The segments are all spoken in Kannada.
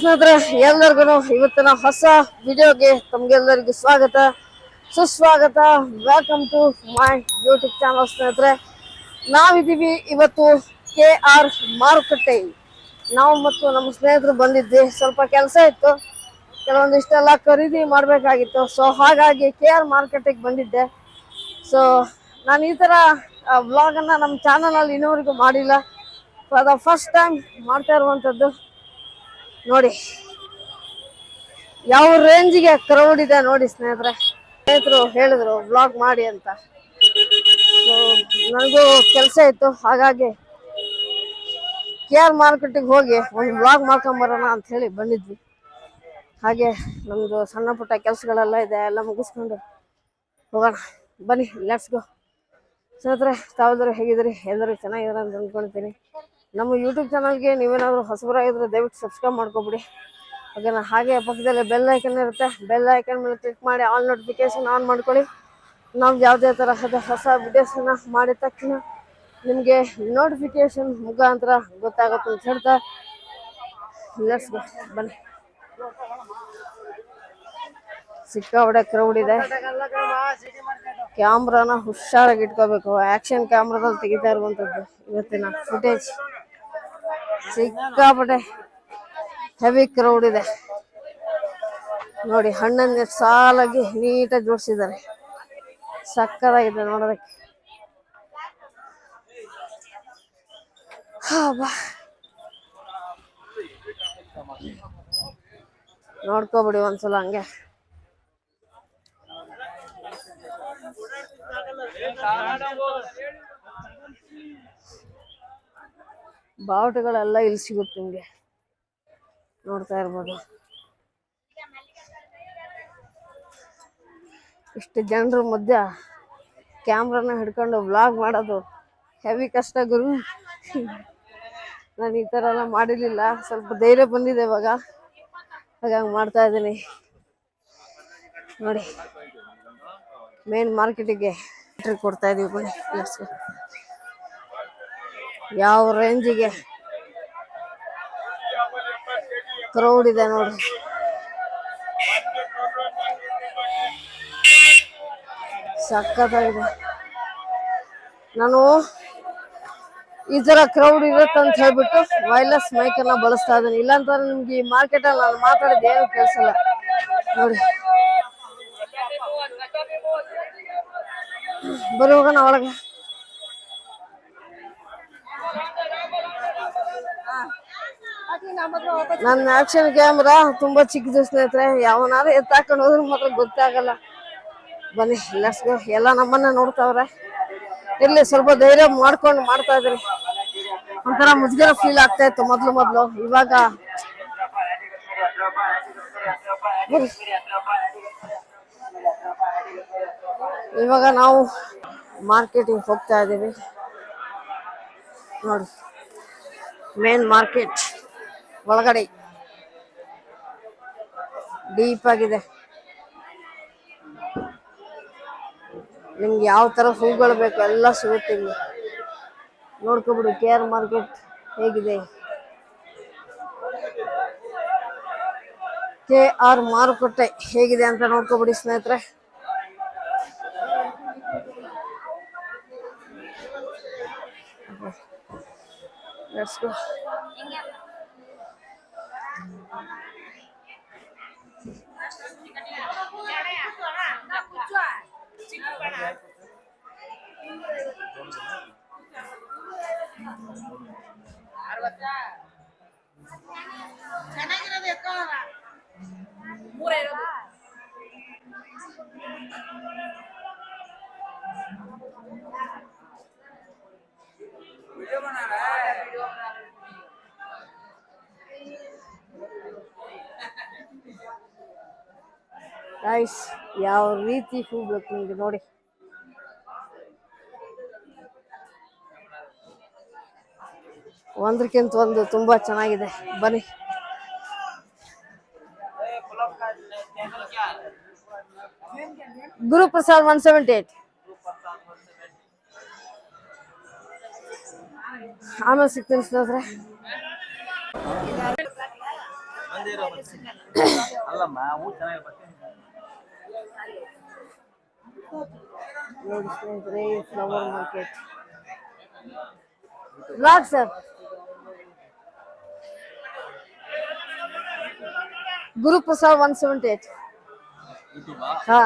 ಸ್ನೇಹಿತರೆ, ಎಲ್ಲರಿಗೂ ಇವತ್ತಿನ ಹೊಸ ವಿಡಿಯೋಗೆ ತಮ್ಗೆಲ್ಲರಿಗೂ ಸ್ವಾಗತ. ಸುಸ್ವಾಗತ. Welcome to my YouTube channel ಸ್ನೇಹಿತರೆ. ನಾವಿದ್ದೀವಿ ಇವತ್ತು ಕೆ ಆರ್ ಮಾರುಕಟ್ಟೆ. ನಾವು ಮತ್ತು ನಮ್ಮ ಸ್ನೇಹಿತರು ಬಂದಿದ್ದೆ ಸ್ವಲ್ಪ ಕೆಲಸ ಇತ್ತು. ಕೆಲವೊಂದಿಷ್ಟೆಲ್ಲ ಖರೀದಿ ಮಾಡಬೇಕಾಗಿತ್ತು. ಸೊ ಹಾಗಾಗಿ ಕೆ ಆರ್ ಮಾರ್ಕೆಟಿಗೆ ಬಂದಿದ್ದೆ. ಸೊ ನಾನು ಈ ಥರ ವ್ಲಾಗನ್ನು ನಮ್ಮ ಚಾನಲಲ್ಲಿ ಇನ್ನೂವರೆಗೂ ಮಾಡಿಲ್ಲ. ಫಾರ್ ಫಸ್ಟ್ ಟೈಮ್ ಮಾಡ್ತಾ ಇರುವಂಥದ್ದು ನೋಡಿ. ಯಾವ ರೇಂಜಿಗೆ ಕ್ರೌಡ್ ಇದೆ ನೋಡಿ ಸ್ನೇಹಿತರೆ. ಸ್ನೇಹಿತರು ಹೇಳಿದ್ರು ಬ್ಲಾಗ್ ಮಾಡಿ ಅಂತ. ನನಗೂ ಕೆಲಸ ಇತ್ತು. ಹಾಗಾಗಿ ಕೆ ಆರ್ ಮಾರ್ಕೆಟಿಗೆ ಹೋಗಿ ಒಂದು ಬ್ಲಾಗ್ ಮಾಡ್ಕೊಂಬರೋಣ ಅಂತ ಹೇಳಿ ಬಂದಿದ್ವಿ. ಹಾಗೆ ನಮ್ಮದು ಸಣ್ಣ ಪುಟ್ಟ ಕೆಲಸಗಳೆಲ್ಲ ಇದೆ, ಎಲ್ಲ ಮುಗಿಸ್ಕೊಂಡು ಹೋಗೋಣ. ಬನ್ನಿ ಲೆಟ್ಸ್ ಗೋ ಸ್ನೇಹಿತರೆ ತಾವೆಲ್ಲರೂ ಹೇಗಿದ್ದೀರಿ? ಎಲ್ಲರೂ ಚೆನ್ನಾಗಿದ್ದಾರೆ ಅಂತ ಅಂದ್ಕೊಳ್ತೀನಿ. ನಮ್ಮ ಯೂಟ್ಯೂಬ್ ಚಾನಲ್ಗೆ ನೀವೇನಾದರೂ ಹೊಸಬರಾಗಿದ್ದರೆ ದಯವಿಟ್ಟು ಸಬ್ಸ್ಕ್ರೈಬ್ ಮಾಡ್ಕೊಬಿಡಿ. ಓಕೆನಾ ಹಾಗೆ ಪಕ್ಕದಲ್ಲಿ ಬೆಲ್ ಐಕನ್ ಇರುತ್ತೆ. ಬೆಲ್ ಐಕನ್ ಮೇಲೆ ಕ್ಲಿಕ್ ಮಾಡಿ ಆಲ್ ನೋಟಿಫಿಕೇಶನ್ ಆನ್ ಮಾಡ್ಕೊಳ್ಳಿ. ನಾವು ಯಾವುದೇ ತರಹದ ಹೊಸ ವಿಡಿಯೋಸನ್ನು ಮಾಡಿದ ತಕ್ಷಣ ನಿಮಗೆ ನೋಟಿಫಿಕೇಶನ್ ಮುಖಾಂತರ ಗೊತ್ತಾಗುತ್ತೆ ಅಂತ ಹೇಳ್ತಾ. ಲೆಟ್ಸ್ ಗೋ ಬನ್ನಿ. ಕ್ರೌಡ್ ಇದೆ. ಕ್ಯಾಮ್ರಾನ ಹುಷಾರಾಗಿ ಇಟ್ಕೋಬೇಕು. ಆಕ್ಷನ್ ಕ್ಯಾಮ್ರಾದಲ್ಲಿ ತೆಗಿತಾ ಇರುವಂಥದ್ದು ಇವತ್ತಿನ ಫುಟೇಜ್ ಸಿಕ್ಕಾಪಟ್ಟೆ ಹೆವಿ ಕ್ರೌಡ್ ಇದೆ. ನೋಡಿ ಹಣ್ಣನ್ನ ಸಾಲಾಗಿ ನೀಟಾಗಿ ಜೋಡಿಸಿದ್ದಾರೆ. ಸಕ್ಕದಾಗಿದೆ ನೋಡೋದಕ್ಕೆ. ನೋಡ್ಕೋಬಿಡಿ ಒಂದ್ಸಲ ಹಂಗೆ. ಬಾವುಟಗಳೆಲ್ಲ ಇಲ್ಲಿ ಸಿಗುತ್ತೆ ನಿಮಗೆ. ನೋಡ್ತಾ ಇರ್ಬೋದು. ಇಷ್ಟು ಜನರ ಮಧ್ಯ ಕ್ಯಾಮ್ರಾನ ಹಿಡ್ಕೊಂಡು ವ್ಲಾಗ್ ಮಾಡೋದು ಹೆವಿ ಕಷ್ಟ ಗುರು. ನಾನು ಈ ಥರ ಎಲ್ಲ ಮಾಡಿರಲಿಲ್ಲ. ಸ್ವಲ್ಪ ಧೈರ್ಯ ಬಂದಿದೆ ಇವಾಗ. ಹಾಗಾಗಿ ಮಾಡ್ತಾ ಇದ್ದೀನಿ. ನೋಡಿ ಮೇನ್ ಮಾರ್ಕೆಟಿಗೆ ಕೊಡ್ತಾ ಇದೀವಿ ಬನ್ನಿ. ಯಾವ ರೇಂಜಿಗೆ ಕ್ರೌಡ್ ಇದೆ ನೋಡ್ರಿ. ಸಕ್ಕತ್ತಾಗಿದೆ ನಾನು ಈ ಥರ ಕ್ರೌಡ್ ಇರುತ್ತೆ ಅಂತ ಹೇಳ್ಬಿಟ್ಟು ವೈರ್ಲೆಸ್ ಮೈಕ್ ಅನ್ನ ಬಳಸ್ತಾ ಇದ್ದೀನಿ. ಇಲ್ಲಾಂತಂದ್ರೆ ನಿಮ್ಗೆ ಈ ಮಾರ್ಕೆಟ್ ಅಲ್ಲಿ ನಾನು ಮಾತಾಡೋದು ಏನು ಕೇಳಿಸಲ್ಲ ನೋಡಿ. ಬರುವಾಗ ಒಳಗೆ. ನನ್ನ ಆಕ್ಷನ್ ಕ್ಯಾಮ್ರಾ ತುಂಬಾ ಚಿಕ್ಕದು ಸ್ನೇಹಿತರೆ, ಯಾವನಾದ್ರು ಎತ್ತಾಕೊಂಡು ಹೋದ್ರೆ ಮಾತ್ರ ಗೊತ್ತಾಗಲ್ಲ. ಬನ್ನಿ ಲೆಟ್ಸ್ ಎಲ್ಲ ನಮ್ಮನ್ನ ನೋಡ್ತಾವ್ರೆ. ಇರ್ಲಿ, ಸ್ವಲ್ಪ ಧೈರ್ಯ ಮಾಡ್ಕೊಂಡು ಮಾಡ್ತಾ ಇದ್ರಿ. ಒಂಥರ ಮುಜುಗರ ಫೀಲ್ ಆಗ್ತಾ ಇತ್ತು ಮೊದ್ಲು ಮೊದ್ಲು. ಇವಾಗ ಇವಾಗ ನಾವು ಮಾರ್ಕೆಟಿಂಗ್ ಹೋಗ್ತಾ ಇದ್ದೀವಿ ನೋಡಿ ಮೇನ್ ಮಾರ್ಕೆಟ್ ಒಳಗಡೆ. ಡೀಪ್ ಆಗಿದೆ. ನಿಮ್ಗೆ ಯಾವ ತರ ಹೂಗಳು ಬೇಕು ಎಲ್ಲ ಸಿಗುತ್ತೆ ಇಲ್ಲಿ. ನೋಡ್ಕೊಬಿಡು ಕೆ ಆರ್ ಮಾರ್ಕೆಟ್ ಹೇಗಿದೆ? ಕೆ ಆರ್ ಮಾರುಕಟ್ಟೆ ಹೇಗಿದೆ ಅಂತ ನೋಡ್ಕೊಬಿಡಿ ಸ್ನೇಹಿತರೆ. Let's go. ಗೈಸ್ ಯಾವ ರೀತಿ ಹೂ ಬೇಕು ನೋಡಿ. ಒಂದ್ರಕ್ಕಿಂತ ಒಂದು ತುಂಬಾ ಚೆನ್ನಾಗಿದೆ. ಬನ್ನಿ. ಗುರುಪ್ರಸಾದ್ ಒನ್ ಸೆವೆಂಟಿ ಏಟ್ ಆಮೇಲೆ ಸಿಗ್ತೀನಿ ಸ್ನೇಹಿತರೆ ಅಲ್ಲಮ್ಮ ಹೂ ಚೆನ್ನಾಗಿ ಬರ್ತೀನಿ ನೋಡಿ ಸ್ನೇಹಿತರೆ flower market blog sir Guruprasad one seventy eight ಯೂಟ್ಯೂಬಾ ಹಾ.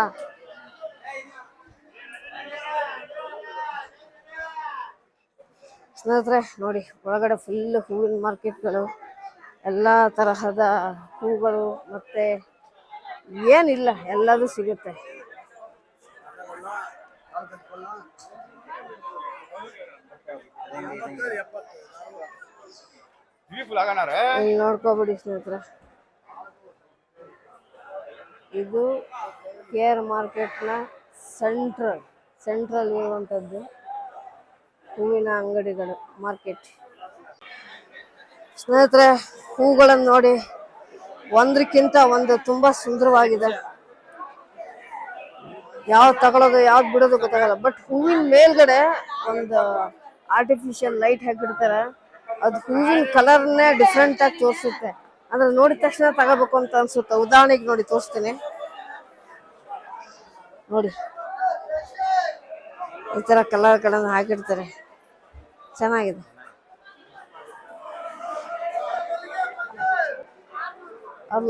ಸ್ನೇಹಿತರೆ ನೋಡಿ ಒಳಗಡೆ ಫುಲ್ ಹೂವಿನ ಮಾರ್ಕೆಟ್ಗಳು ಎಲ್ಲ ತರಹದ ಹೂಗಳು ಮತ್ತೆ ಏನಿಲ್ಲ ಎಲ್ಲದು ಸಿಗುತ್ತೆ. ಇಲ್ಲಿ ನೋಡ್ಕೋಬಿಡಿ ಸ್ನೇಹಿತರೆ. ಇದು ಕೇರ್ ಮಾರ್ಕೆಟ್ನ ಸೆಂಟ್ರಲ್ ಸೆಂಟ್ರಲ್ ಇರುವಂಥದ್ದು ಹೂವಿನ ಅಂಗಡಿಗಳು, ಮಾರ್ಕೆಟ್. ಸ್ನೇಹಿತರೆ, ಹೂಗಳನ್ನು ನೋಡಿ ಒಂದಕ್ಕಿಂತ ಒಂದು ತುಂಬಾ ಸುಂದರವಾಗಿದೆ. ಯಾವ್ದು ತಗೊಳ್ಳೋದು ಯಾವ್ದು ಬಿಡೋದು ಗೊತ್ತಾಗಲ್ಲ. ಬಟ್ ಹೂವಿನ ಮೇಲ್ಗಡೆ ಒಂದು ಆರ್ಟಿಫಿಷಿಯಲ್ ಲೈಟ್ ಹಾಕಿರ್ತಾರೆ ಅದು ಹೂವಿನ ಕಲರ್ನೇ ಡಿಫ್ರೆಂಟ್ ಆಗಿ ತೋರಿಸುತ್ತೆ. ಅಂದ್ರೆ ನೋಡಿದ ತಕ್ಷಣ ತಗೋಬೇಕು ಅಂತ ಅನ್ಸುತ್ತೆ. ಉದಾಹರಣೆಗೆ ನೋಡಿ, ತೋರಿಸ್ತೀನಿ. ನೋಡಿ. ಈ ತರ ಕಲರ್ಗಳನ್ನು ಹಾಕಿರ್ತಾರೆ. ಚೆನ್ನಾಗಿದೆ.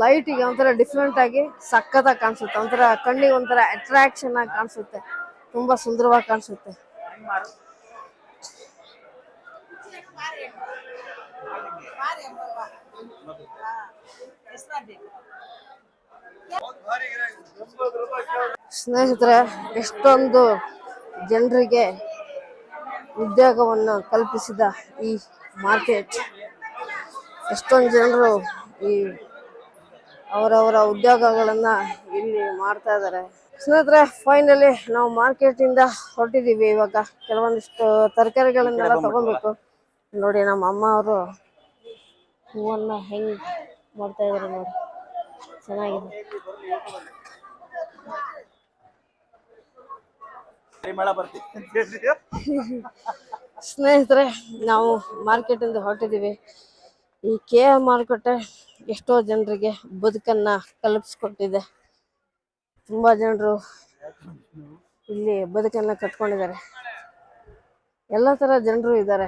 ಲೈಟಿಗೆ ಒಂಥರ ಡಿಫ್ರೆಂಟ್ ಆಗಿ ಸಕ್ಕತ್ತಾಗಿ ಕಾಣಿಸುತ್ತೆ. ಒಂಥರ ಕಣ್ಣಿಗೆ ಒಂಥರ ಅಟ್ರಾಕ್ಷನ್ ಆಗಿ ಕಾಣಿಸುತ್ತೆ. ತುಂಬಾ ಸುಂದರವಾಗಿ ಕಾಣಿಸುತ್ತೆ. ಸ್ನೇಹಿತರೆ ಎಷ್ಟೊಂದು ಜನರಿಗೆ ಉದ್ಯೋಗವನ್ನು ಕಲ್ಪಿಸಿದ ಈ ಮಾರ್ಕೆಟ್. ಎಷ್ಟೊಂದು ಜನರು ಈ ಅವರವರ ಉದ್ಯೋಗಗಳನ್ನು ಇಲ್ಲಿ ಮಾಡ್ತಾ ಇದ್ದಾರೆ. ಸ್ನೇಹಿತರೆ ಫೈನಲಿ ನಾವು ಮಾರ್ಕೆಟ್ ಇಂದ ಹೊರಟಿದೀವಿ ಇವಾಗ. ಕೆಲವೊಂದಿಷ್ಟು ತರಕಾರಿಗಳನ್ನೆಲ್ಲ ತಗೊಬೇಕು ನೋಡಿ ನಮ್ಮ ಅಮ್ಮ ಅವರು ಹೂವನ್ನ ಹೆಂಗ್ ಮಾಡ್ತಾ ಇದಾರೆ ನೋಡಿ. ಚೆನ್ನಾಗಿದೆ. ಸ್ನೇಹಿತರೆ ನಾವು ಮಾರ್ಕೆಟ್ ಇಂದ ಹೊರಟಿದ್ದೀವಿ. ಈ ಕೆ ಆರ್ ಮಾರುಕಟ್ಟೆ ಎಷ್ಟೋ ಜನರಿಗೆ ಬದುಕನ್ನ ಕಲ್ಪಿಸ್ಕೊಟ್ಟಿದೆ ತುಂಬಾ ಜನರು ಇಲ್ಲಿ ಬದುಕನ್ನ ಕಟ್ಕೊಂಡಿದ್ದಾರೆ. ಎಲ್ಲ ತರ ಜನರು ಇದ್ದಾರೆ.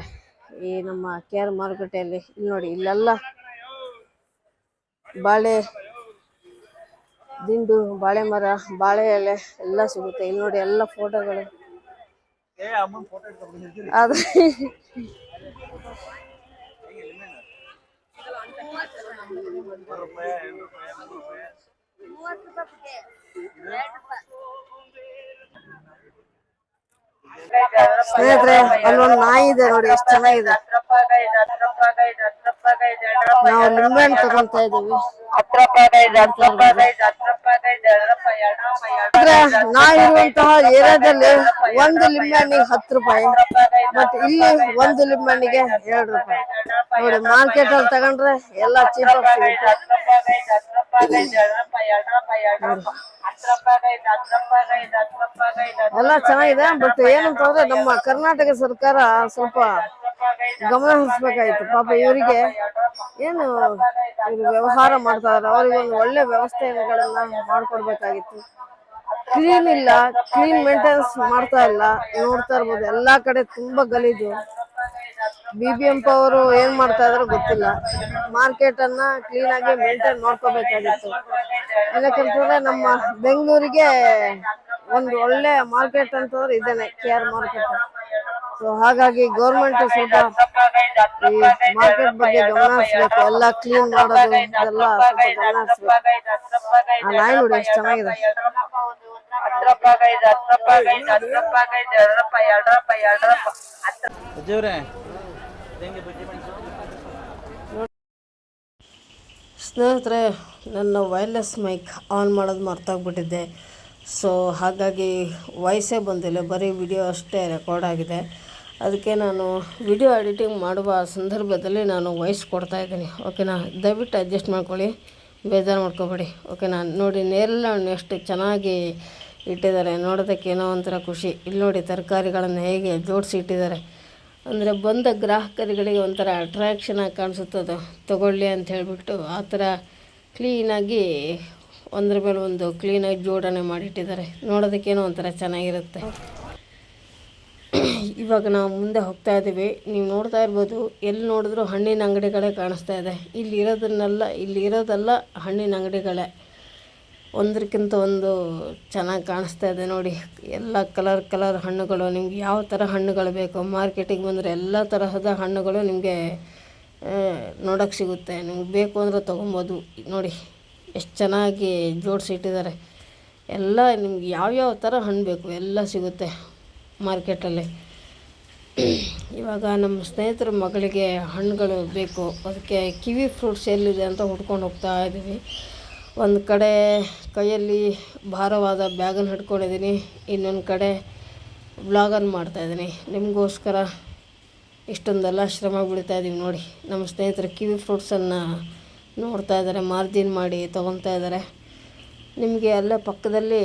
ಈ ನಮ್ಮ ಕೆ ಆರ್ ಮಾರುಕಟ್ಟೆಯಲ್ಲಿ ಇಲ್ಲಿ ನೋಡಿ ಇಲ್ಲೆಲ್ಲ ಬಾಳೆ ದಿಂಡು ಬಾಳೆ ಮರ ಬಾಳೆ ಎಲೆ ಎಲ್ಲ ಸಿಗುತ್ತೆ. ಇಲ್ಲಿ ನೋಡಿ ಎಲ್ಲ ಫೋಟೋಗಳು. ಆದ್ರೆ ಸ್ನೇಹಿತರೆ ಅಲ್ಲೊಂದು ನಾಯಿ ಇದೆ ನೋಡಿ ಎಷ್ಟು ಚೆನ್ನಾಗಿದೆ ನಾವು ಲಿಂಬೆಣ್ಣ ತಗೊಂತ ಇದೀವಿ ಇರುವಂತಹ ಏರಿಯಾದಲ್ಲಿ ಒಂದು ಲಿಂಬೆಹಣ್ಣಿಗೆ ಹತ್ತು ರೂಪಾಯಿ ಬಟ್ ಇಲ್ಲಿ ಒಂದು ಲಿಂಬೆಹಣ್ಣಿಗೆ ಎರಡು ರೂಪಾಯಿ ನೋಡಿ ಮಾರ್ಕೆಟ್ ಅಲ್ಲಿ ತಗೊಂಡ್ರೆ ಎಲ್ಲ ಚೀಪ್ ಸಿಗುತ್ತೆ ಎಲ್ಲ ಚೆನ್ನಾಗಿದೆ ಬಟ್ ಏನಂತಂದ್ರೆ ನಮ್ಮ ಕರ್ನಾಟಕ ಸರ್ಕಾರ ಸ್ವಲ್ಪ ಗಮನ ಹರಿಸ್ಬೇಕಾಯ್ತು. ಪಾಪ ಇವರಿಗೆ ಏನು ವ್ಯವಹಾರ ಮಾಡ್ತಾ ಇದಾರೆ, ಅವರಿಗೆ ಒಂದು ಒಳ್ಳೆ ವ್ಯವಸ್ಥೆಗಳನ್ನ ಮಾಡ್ಕೊಡ್ಬೇಕಾಗಿತ್ತು. ಕ್ಲೀನ್ ಇಲ್ಲ ಕ್ಲೀನ್ ಮೇಂಟೆನೆನ್ಸ್ ಮಾಡ್ತಾ ಇಲ್ಲ, ನೋಡ್ತಾ ಇರ್ಬೋದು, ಎಲ್ಲಾ ಕಡೆ ತುಂಬಾ ಗಲೀಜು. ಬಿ ಬಿ ಎಂ ಅವರು ಏನ್ ಮಾಡ್ತಾ ಇದಾರೋ ಗೊತ್ತಿಲ್ಲ. ಮಾರ್ಕೆಟ್ ಅನ್ನ ಕ್ಲೀನ್ ಆಗಿ ಮೇಂಟೈನ್ ಮಾಡ್ಕೋಬೇಕಾಗಿತ್ತು. ಯಾಕಂತಂದ್ರೆ ನಮ್ಮ ಬೆಂಗಳೂರಿಗೆ ಒಂದು ಒಳ್ಳೆ ಮಾರ್ಕೆಟ್ ಅಂತಂದ್ರೆ ಇದೇನೆ ಕೆ ಆರ್ ಮಾರ್ಕೆಟ್ ಸೊ ಹಾಗಾಗಿ ಗೌರ್ಮೆಂಟ್ ಸ್ವಲ್ಪ ಈ ಮಾರ್ಕೆಟ್ ಬಗ್ಗೆ ಗಮನ ಹರಿಸ್ಬೇಕು. ಎಲ್ಲ ಕ್ಲೀನ್ ಮಾಡೋದು ಇದೆಲ್ಲ ಸ್ವಲ್ಪ ಗಮನ ಹರಿಸ್ಬೇಕು. ಆ ನಾಯಿ ನೋಡಿ ಎಷ್ಟು ಚೆನ್ನಾಗಿದೆ. ರೂಪಾಯಿ ಎರಡು ರೂಪಾಯಿ ಮೆಣಸು ಸ್ನೇಹಿತರೆ, ನನ್ನ ವೈರ್ಲೆಸ್ ಮೈಕ್ ಆನ್ ಮಾಡೋದು ಮರ್ತೋಗ್ಬಿಟ್ಟಿದ್ದೆ ಸೊ ಹಾಗಾಗಿ ವಾಯ್ಸೇ ಬಂದಿಲ್ಲ, ಬರೀ ವಿಡಿಯೋ ಅಷ್ಟೇ ರೆಕಾರ್ಡ್ ಆಗಿದೆ. ಅದಕ್ಕೆ ನಾನು ವಿಡಿಯೋ ಎಡಿಟಿಂಗ್ ಮಾಡುವ ಸಂದರ್ಭದಲ್ಲಿ ನಾನು ವಾಯ್ಸ್ ಕೊಡ್ತಾ ಇದ್ದೀನಿ. ಓಕೆನಾ ದಯವಿಟ್ಟು ಅಡ್ಜಸ್ಟ್ ಮಾಡ್ಕೊಳ್ಳಿ. ಬೇಜಾರು ಮಾಡ್ಕೋಬೇಡಿ. ಓಕೆನಾ ನೋಡಿ ನೇರಲ್ಲ ಹಣ್ಣು ಎಷ್ಟು ಚೆನ್ನಾಗಿ ಇಟ್ಟಿದ್ದಾರೆ. ನೋಡೋದಕ್ಕೆ ಏನೋ ಒಂಥರ ಖುಷಿ. ಇಲ್ಲಿ ನೋಡಿ, ತರಕಾರಿಗಳನ್ನು ಹೇಗೆ ಜೋಡಿಸಿ ಇಟ್ಟಿದ್ದಾರೆ. ಅಂದರೆ ಬಂದ ಗ್ರಾಹಕರುಗಳಿಗೆ ಒಂಥರ ಅಟ್ರಾಕ್ಷನ್ ಆಗಿ ಕಾಣಿಸುತ್ತದು, ತಗೊಳ್ಳಿ ಅಂತ ಹೇಳಿಬಿಟ್ಟು ಆ ಥರ ಕ್ಲೀನಾಗಿ ಒಂದ್ರ ಮೇಲೆ ಒಂದು ಕ್ಲೀನಾಗಿ ಜೋಡಣೆ ಮಾಡಿಟ್ಟಿದ್ದಾರೆ. ನೋಡೋದಕ್ಕೇನೋ ಒಂಥರ ಚೆನ್ನಾಗಿರುತ್ತೆ. ಇವಾಗ ನಾವು ಮುಂದೆ ಹೋಗ್ತಾ ಇದ್ದೀವಿ. ನೀವು ನೋಡ್ತಾ ಇರ್ಬೋದು, ಎಲ್ಲಿ ನೋಡಿದ್ರು ಹಣ್ಣಿನ ಅಂಗಡಿಗಳೇ ಕಾಣಿಸ್ತಾ ಇದೆ. ಇಲ್ಲಿ ಇರೋದನ್ನೆಲ್ಲ, ಇಲ್ಲಿ ಇರೋದೆಲ್ಲ ಹಣ್ಣಿನ ಅಂಗಡಿಗಳೇ. ಒಂದಕ್ಕಿಂತ ಒಂದು ಚೆನ್ನಾಗಿ ಕಾಣಿಸ್ತಾ ಇದೆ ನೋಡಿ. ಎಲ್ಲ ಕಲರ್ ಕಲರ್ ಹಣ್ಣುಗಳು, ನಿಮ್ಗೆ ಯಾವ ಥರ ಹಣ್ಣುಗಳು ಬೇಕು, ಮಾರ್ಕೆಟಿಗೆ ಬಂದರೆ ಎಲ್ಲ ತರಹದ ಹಣ್ಣುಗಳು ನಿಮಗೆ ನೋಡೋಕ್ಕೆ ಸಿಗುತ್ತೆ. ನಿಮ್ಗೆ ಬೇಕು ಅಂದರೆ ತೊಗೊಬೋದು. ನೋಡಿ, ಎಷ್ಟು ಚೆನ್ನಾಗಿ ಜೋಡಿಸಿಟ್ಟಿದ್ದಾರೆ ಎಲ್ಲ ನಿಮ್ಗೆ ಯಾವ್ಯಾವ ಥರ ಹಣ್ಣು ಬೇಕು ಎಲ್ಲ ಸಿಗುತ್ತೆ ಮಾರ್ಕೆಟಲ್ಲಿ. ಇವಾಗ ನಮ್ಮ ಸ್ನೇಹಿತರ ಮಗಳಿಗೆ ಹಣ್ಣುಗಳು ಬೇಕು. ಅದಕ್ಕೆ ಕಿವಿ ಫ್ರೂಟ್ಸ್ ಎಲ್ಲಿದೆ ಅಂತ ಹುಡ್ಕೊಂಡು ಹೋಗ್ತಾ ಇದ್ದೀವಿ. ಒಂದು ಕಡೆ ಕೈಯಲ್ಲಿ ಭಾರವಾದ ಬ್ಯಾಗನ್ನು ಹಿಡ್ಕೊಂಡಿದ್ದೀನಿ ಇನ್ನೊಂದು ಕಡೆ ವ್ಲಾಗನ್ನು ಮಾಡ್ತಾಯಿದ್ದೀನಿ ನಿಮಗೋಸ್ಕರ ಇಷ್ಟೊಂದೆಲ್ಲ ಶ್ರಮ ಬೀಳ್ತಾ ಇದ್ದೀವಿ ನೋಡಿ. ನಮ್ಮ ಸ್ನೇಹಿತರು ಕಿವಿ ಫ್ರೂಟ್ಸನ್ನು ನೋಡ್ತಾ ಇದ್ದಾರೆ, ಮಾರ್ಜಿನ್ ಮಾಡಿ ತೊಗೊತಾ ಇದ್ದಾರೆ. ನಿಮಗೆ ಅಲ್ಲೇ ಪಕ್ಕದಲ್ಲಿ